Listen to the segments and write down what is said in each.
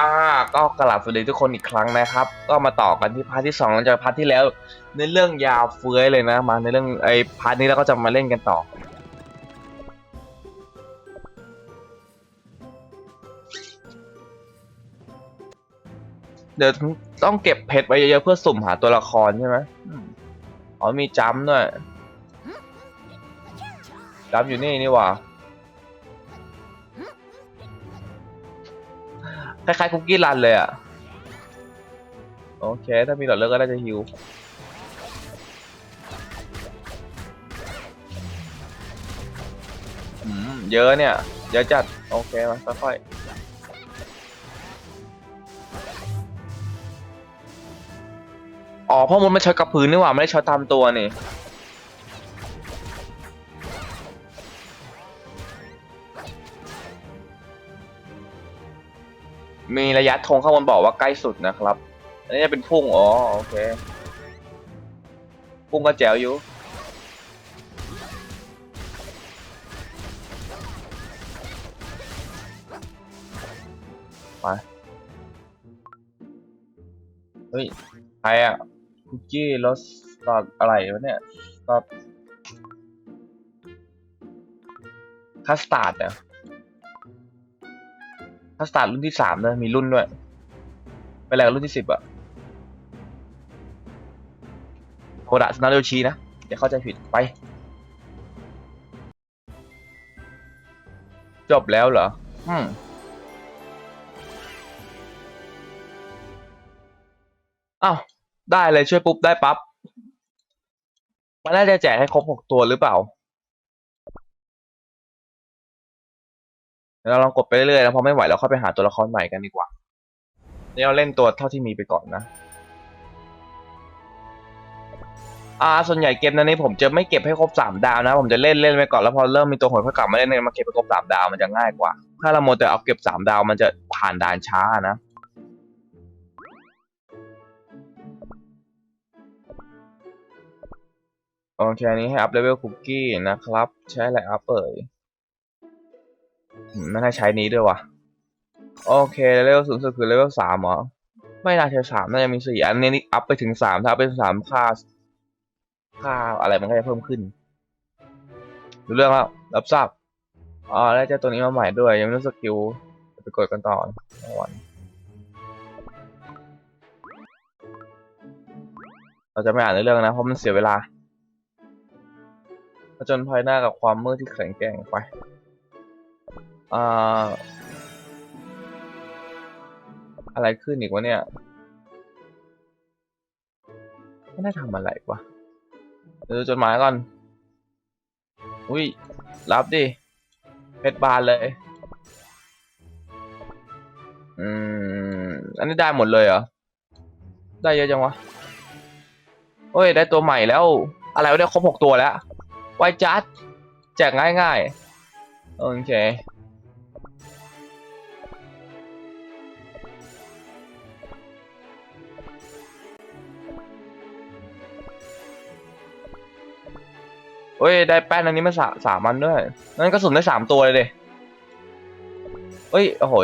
อ่าก็กลับสวัสดีทุกคนอีกครั้งนะครับ ก็มาต่อกันที่พาร์ทที่สองหลังจากพาร์ทที่แล้วในเรื่องยาวเฟื้อยเลยนะมาในเรื่องไอ้พาร์ทนี้เราก็จะมาเล่นกันต่อ เดี๋ยวต้องเก็บเพชรไว้เยอะๆเพื่อสุ่มหาตัวละครใช่ไหมอ๋อมีจัมด้วยจัมอยู่นี่นี่หว่า คล้ายๆคุกกี้รันเลยอะ โอเค ถ้ามีหลอดเลือดก็น่าจะฮิวเยอะเนี่ย เยอะจัด โอเค มาค่อยๆอ๋อพ่อมดไม่ช็อตกับพื้นนี่หว่า ไม่ได้ช็อตตามตัวนี่ มีระยะธงข้างบนบอกว่าใกล้สุดนะครับ อันนี้จะเป็นพุ่ง อ๋อ โอเค พุ่งก็แจ๋วอยู่ไปเฮ้ย ใครอะคุกกี้รสสตอดอะไรวะเนี่ยตอดคัสตาร์ดอะ ถ้าสตาร์ทรุ่นที่สามเลยมีรุ่นด้วยไปแล้วรุ่นที่สิบอะโคดะสนาเรชีนะอย่าเข้าใจผิดไป จบแล้วเหรอ อืมอ้าว ได้เลยช่วยปุ๊บ ได้ปั๊บ มันน่าจะแจกให้ครบหกตัวหรือเปล่า เดี๋ยวเราลองกดไปเรื่อยๆแล้วพอไม่ไหวเราค่อยไปหาตัวละครใหม่กันดีกว่านี่เราเล่นตัวเท่าที่มีไปก่อนนะอ่าส่วนใหญ่เกมนั้นนี้ผมจะไม่เก็บให้ครบสามดาวนะ ผมจะเล่นเล่นไปก่อนแล้วพอเริ่มมีตัวหวยค่อยกลับมาเล่นมาเก็บให้ครบสามดาวมันจะง่ายกว่า ถ้าเราโมแต่เอาเก็บสามดาวมันจะผ่านด่านช้านะโอเคอันนี้ให้อัพเลเวลคุกกี้นะครับ ใช้อะไรอัพเอ่ย อืมไม่น่าใช้นี้ด้วยวะโอเคเลเวลสูงสุดคือเลเวลสามเหรอ ไม่น่าใช่สามน่าจะมีสี่อันนี้นี่อัพไปถึงสามถ้าอัพไปถึงสามค่าค่าอะไรมันก็จะเพิ่มขึ้นรู้เรื่องแล้วรับทราบอ๋อแล้วเจ้าตัวนี้มาใหม่ด้วย ยังไม่รู้สกิลไปกดกันต่อวันเราจะไม่อ่านในเรื่องนะเพราะมันเสียเวลาผจญภัยหน้ากับความมืดที่แข็งแกร่งไป อ่าอะไรขึ้นอีกวะเนี่ยไม่ได้ทำอะไรวะเดี๋ยวดูจดหมายก่อน อุ้ย รับดิเพชรบานเลย อืม อันนี้ได้หมดเลยเหรอ ได้เยอะจังวะเฮ้ย ได้ตัวใหม่แล้ว อะไรวะเนี่ยครบหกตัวแล้ว ไวจัด แจกง่ายๆ โอเค เฮ้ยได้แป้นอันนี้มาสาสามอันด้วยนั่นก็สุ่มได้สามตัวเลยเดิเฮ้ยโอ้โห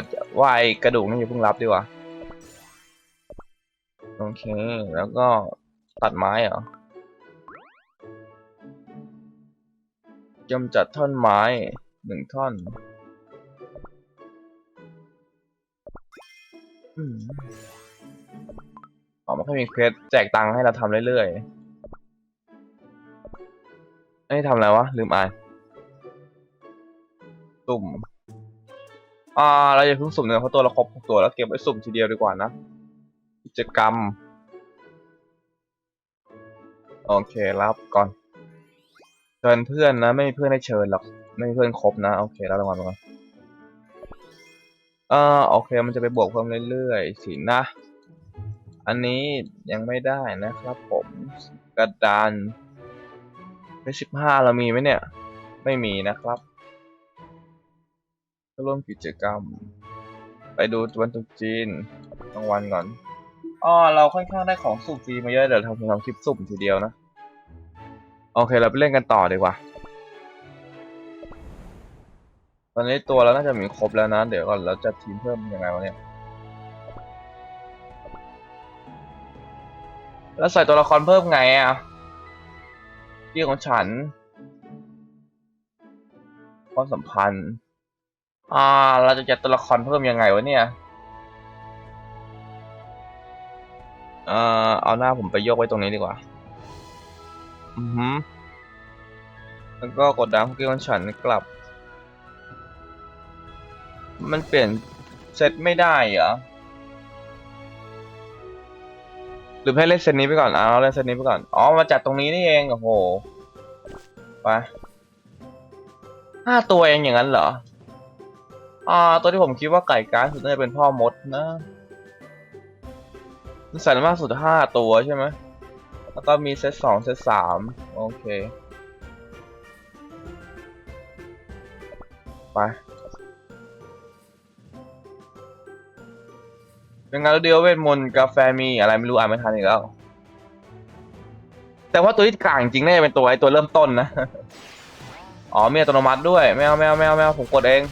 วายกระดูกนี่อย่าเพิ่งรับดีกว่าโอเค แล้วก็ตัดไม้เหรอกำจัดท่อนไม้หนึ่งท่อนอ๋อมันก็มีเควสแจกตังค์ให้เราทำเรื่อยๆ นี่ทำอะไรวะ ลืมอ่านสุ่ม อ่า เราจะเพิ่งสุ่มเนื้อเพราะตัวเราครบหกตัวแล้วเก็บไว้สุ่มทีเดียวดีกว่านะ กิจกรรม โอเครับก่อนเชิญเพื่อนนะ ไม่มีเพื่อนให้เชิญหรอก ไม่มีเพื่อนครบนะ โอเครับรางวัลมาก่อนเออโอเค มันจะไปบวกเพิ่มเรื่อยๆสินะ อันนี้ยังไม่ได้นะครับผมกระดาน เลขสิบห้าเรามีไหมเนี่ย ไม่มีนะครับร่วมกิจกรรม ไปดูวันตุกจีนกลางวันก่อนอ๋อเราค่อนข้างได้ของสุ่มฟรีมาเยอะเดี๋ยวทำทำคลิปสุ่มทีเดียวนะ โอเคเราไปเล่นกันต่อดีกว่า ตอนนี้ตัวเราน่าจะมีครบแล้วนะ เดี๋ยวก่อนเราจะทีมเพิ่มยังไงวะเนี่ยแล้วใส่ตัวละครเพิ่มไงอะ ที่ของฉัน ความสัมพันธ์ อ่า เราจะจัดตัวละครเพิ่มยังไงวะเนี่ย เอ่อ เอาหน้าผมไปโยกไว้ตรงนี้ดีกว่า อือฮึแล้วก็กดดันคุกกี้ของฉันกลับ มันเปลี่ยนเซตไม่ได้เหรอ รือให้เล่นเซตนี้ไปก่อน เอาเล่นเซตนี้ไปก่อน อ๋อ มาจัดตรงนี้นี่เอง โอ้โห ไปห้าตัวเองอย่างนั้นเหรอ อ่า ตัวที่ผมคิดว่าไก่การดสุดน่าจะเป็นพ่อมดนะมันใส่มากสุดห้าตัวใช่ไหม แล้วก็มีเซตสองเซตสามโอเค ไป เป็นงานเดียวเวทมนต์กาแฟมีอะไรไม่รู้อ่านไม่ทันอีกแล้ว แต่ว่าตัวที่กลางจริงน่าจะเป็นตัวไอตัวเริ่มต้นนะ อ๋อมีอัตโนมัติด้วยไม่เอาไม่เอาไม่เอาไม่เอาผมกดเอง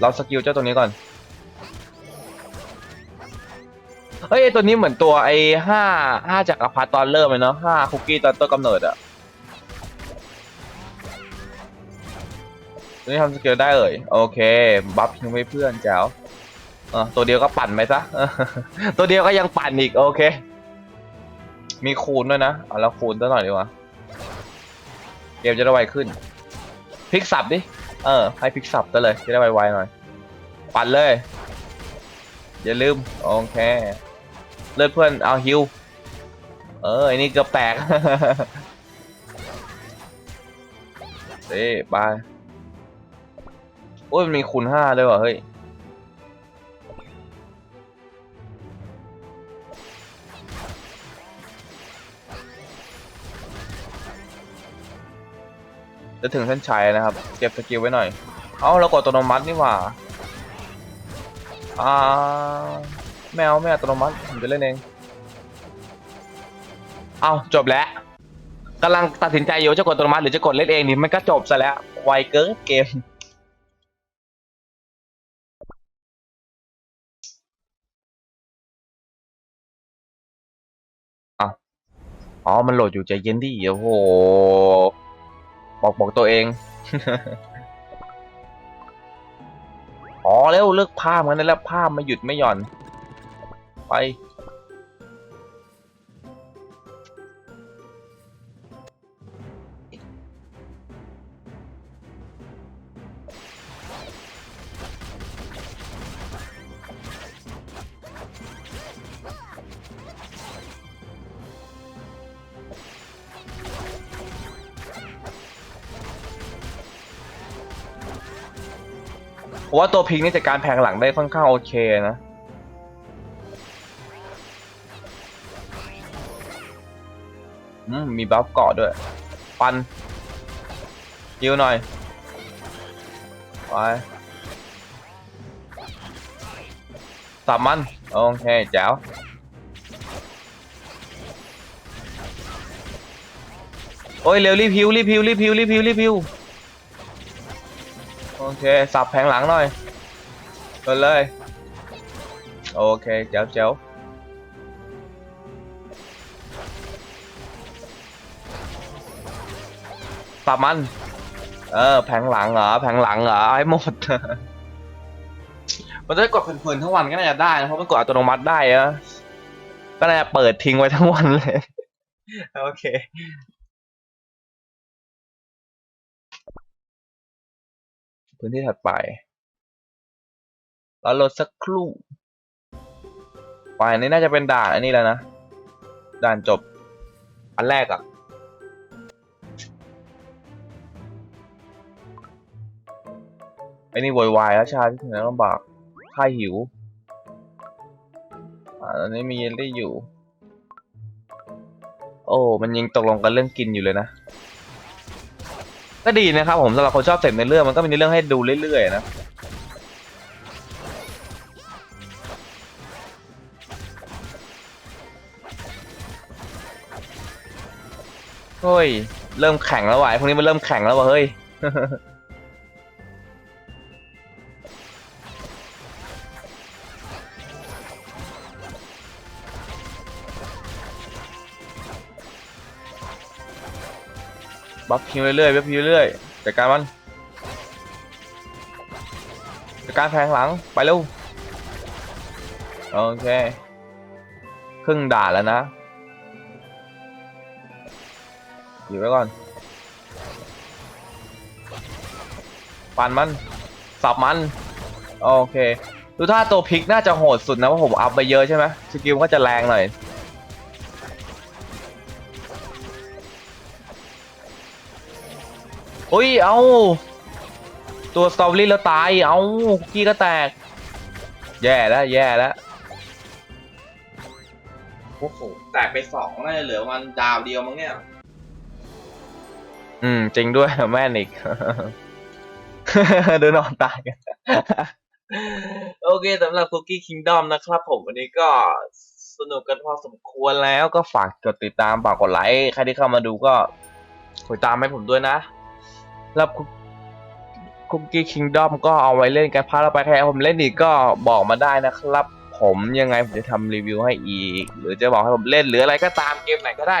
เราสกิลเจ้าตัวนี้ก่อน เฮ้ยไอ้ตัวนี้เหมือนตัวไอ้ห้าห้าจักรพรรดิตอนเริ่มเลยเนาะห้าคุกกี้ตอนต้นกำเนิดอะตัวนี้ทำสกิลได้เอ่ยโอเค บัฟทิ้งไว้เพื่อนแจ๋ว ออตัวเดียวก็ปั่นไปซะตัวเดียวก็ยังปั่นอีกโอเค มีคูณด้วยนะเอาแล้วคูณตัวหน่อยดีกว่าเกมจะได้ไวขึ้นพลิกสับดิเออให้พลิกสับได้เลยจะได้ไวๆหน่อย ปั่นเลย อย่าลืมโอเคเลือดเพื่อนเอาฮิวเออไอ้นี่เกือบแตกเด้ไปโอ้ยมันมีคูณห้าด้วยว่ะเฮ้ย จะถึงเส้นชัยนะครับ เก็บสกิลไว้หน่อย เอาเรากดอัตโนมัตินี่หว่า อ่าแมวไม่อัตโนมัติผมจะเล่นเอง เอาจบแล้วกำลังตัดสินใจอยู่จะกดอัตโนมัติหรือจะกดเล่นเองนี่มันก็จบซะแล้วไวเกินเกมอ๋อ มันโหลดอยู่ใจเย็นดิโอ้โห บอกบอกตัวเอง อ๋อเร็วเลิกภาพกันได้แล้วภาพไม่หยุดไม่หย่อน ไป ผมว่าตัวพิงนี่จัดการแผงหลังได้ค่อนข้างโอเคนะอืมมีบัฟเกาะด้วย ปันยิวหน่อยไปสับมัน โอเคแจ๋วโอ้ยเร็วรีบพิวรีบพิวรีบพิวรีบพิวรีบพิว เค สับแผงหลังหน่อยเปิดเลย โอเคเจ๋วเจ๋วสับมัน เออ แผงหลังเหรอ แผงหลังเหรอเอาให้หมด มันจะได้กดเพลินๆทั้งวันก็น่าจะได้นะ เพราะมันกดอัตโนมัติได้อะก็น่าจะเปิดทิ้งไว้ทั้งวันเลย โอเค พื้นที่ถัดไปเราโหลดสักครู่ไปนี้น่าจะเป็นด่านอันนี้แล้วนะ ด่านจบ อันแรกอะ่ะไอ้นี่โวยวายแล้วชาที่ถึงแล้วลำบากค่ายหิวอ่าอันนี้มีเยลลี่อยู่ โอ้ มันยังตกลงกันเรื่องกินอยู่เลยนะ ก็ดีนะครับผมสำหรับคนชอบเสพในเรื่องมันก็มีเรื่องให้ดูเรื่อยๆนะเฮ้ย เริ่มแข่งแล้วว่ะไอ้พวกนี้มันเริ่มแข่งแล้วว่ะเฮ้ย บัฟพิวเรื่อยๆบัฟพิวเรื่อยๆจัดการมันจัดการแทงหลังไปเร็วโอเคครึ่งด่าแล้วนะอยู่ไว้ก่อนปันมันสับมันโอเคดูท่าตัวพลิกน่าจะโหดสุดนะเพราะผมอัพไปเยอะใช่ไหมสกิลก็จะแรงหน่อย อุ้ย เอา ตัวสตรอเบอรี่แล้วตาย เอาคุกกี้ก็แตก แย่แล้ว แย่แล้ว โอ้โห แตกไปสองน่าจะเหลือมันดาวเดียวมั้งเนี่ย อืม จริงด้วยแม่นอีกดูนอนตายกัน โอเคสำหรับ Cookie Kingdom นะครับผมวันนี้ก็สนุกกันพอสมควรแล้วก็ฝากกดติดตามฝากกดไลค์ ใครที่เข้ามาดูก็กดตามให้ผมด้วยนะ แล้วคุกกี้คิงดอมก็เอาไว้เล่นกันพาเราไปใครผมเล่นอีกก็บอกมาได้นะครับ ผมยังไงผมจะทำรีวิวให้อีก หรือจะบอกให้ผมเล่นหรืออะไรก็ตามเกมไหนก็ได้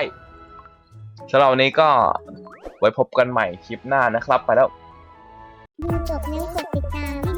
สำหรับวันนี้ก็ไว้พบกันใหม่คลิปหน้านะครับ ไปแล้ว ดูจบแล้วกดติดตาม